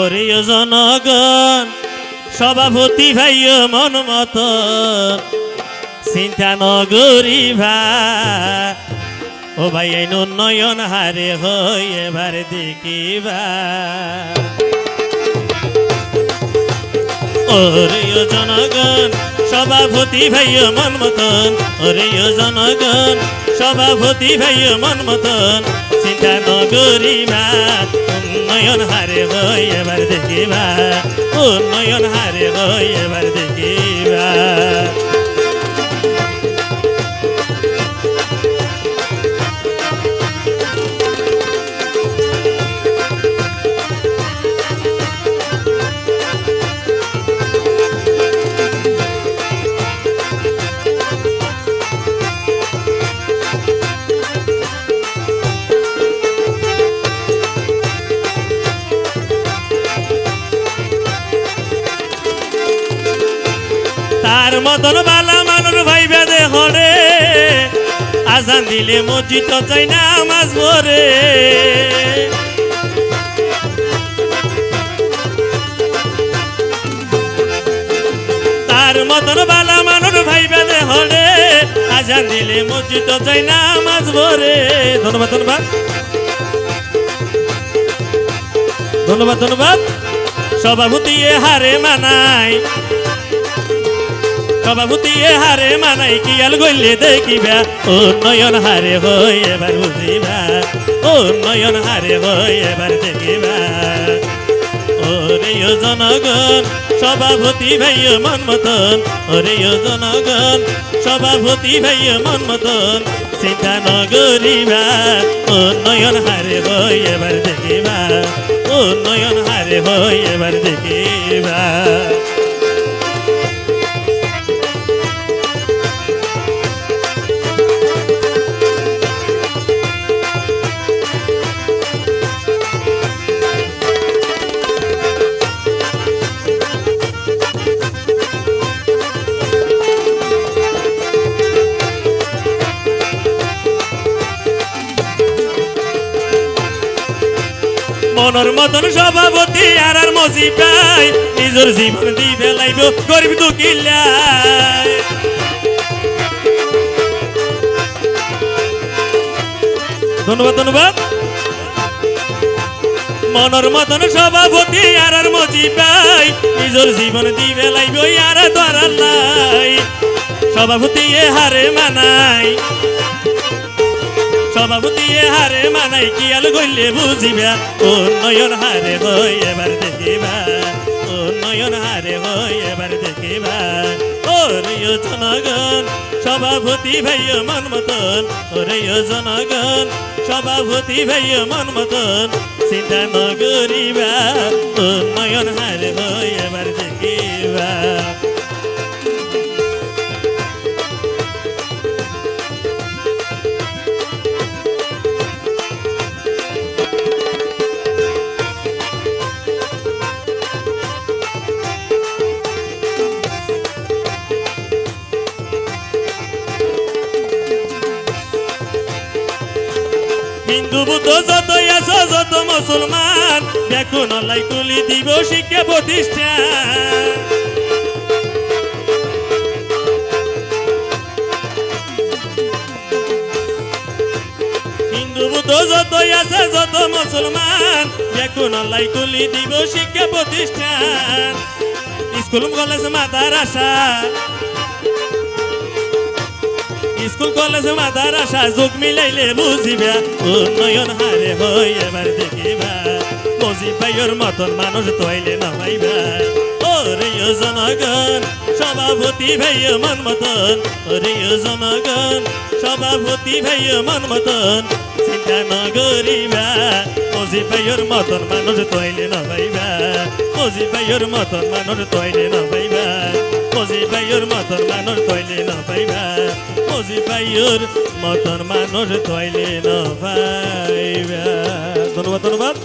ওরে জনগণ, সভাপতি ভাই মন মতন চিন্তা নগরী ও ভাই, এই উন্নয়ন হারে হই এবার দেখিবা ওরে জনগণ, সভাপতি ভাই মন মতন ওরে জনগণ, সভাপতি ভাই মন মতন চিন্তা নগরিবা উন্নয়ন হারে হই এবার দেখিবা উন্নয়ন হারে হই এবার দেখিবা তার মতন বালা মানুষ ভাই বেদে হরে আজান দিলে মসজিদ চাই না মাছ ভরে তার মতন বালা মানুষ ভাই বেদে হরে আজান দিলে মসজিদ চাই না মাছ ভরে ধন্যবাদ ধন্যবাদ। ধন্যবাদ ধন্যবাদ। সভাপতি হারে মানায়। সভাপতি হারে মানাই কি আল গইলে দেখিবা? ও নয়ন হারে হই এবার বুঝিবা। নয়ন হারে হই এবার দেখিবা। ওরে জনগণ, সভাপতি ভাই মন মতন ওরে জনগণ, সভাপতি ভাই মন মতন চিন্তা ও নয়ন হারে হই এবার দেখিবা। ও নয়ন হারে হই এবার দেখিবা। মনের মতন সভাপতি আর আর মজি পাই নিজের জীবন দি ফেলাইব গরিব ধন্যবাদ ধন্যবাদ। মনের মতন সভাপতি আর আর মজি পাই নিজের জীবন দি ফেলাইব আর তোর নাই সভাপতি এ হারে মানাই। সভাপতি এ হারে মানাই কি আলো গইলে বুঝিবা? ও নয়ন হারে হই এবার দেখিবা, ও নয়ন হারে হই এবার দেখিবা। ও রিয় জনগণ, সভাপতি ভাই মন মতন, ও রিয় জনগণ, সভাপতি ভাই মন মতন চিন্তা ও নয়ন হারে হই এবার হিন্দু বুদ্ধ যত আছো, যত মুসলমান দেখো নলাই কুলি দিব শিক্ষা প্রতিষ্ঠান। হিন্দু বুদ্ধ যত আছে, যত মুসলমান দেখো নলাই কুলি দিব শিক্ষা প্রতিষ্ঠান। স্কুল কলেজ, মাদারাসা স্কুল কলেজ, মাদারাসা, যোগ মিলাইলে বুঝিবা, উন্নয়ন হারে হই এবার দেখিবা। মজিব ভাইয়ের মতন মানুষ তৈলে নামাইবা। ওরে ও জনগণ, সভাপতি ভাই মন মতন। ওরে জনগণ, সভাপতি ভাই মন মতন। চিন্তা নগরিবা মজিব ভাইয়ের মতন মানুষ তৈলে নামাইবা। মজিব ভাইয়ের মতন মানুষ তৈলে নামাইবা। মজিব ভাইয়ের মতন মানুষ তৈলে নামাইবা মজি ভাইয়ের মতন মানুষ তৈলে না পাইবা। ধন্যবাদ ধন্যবাদ।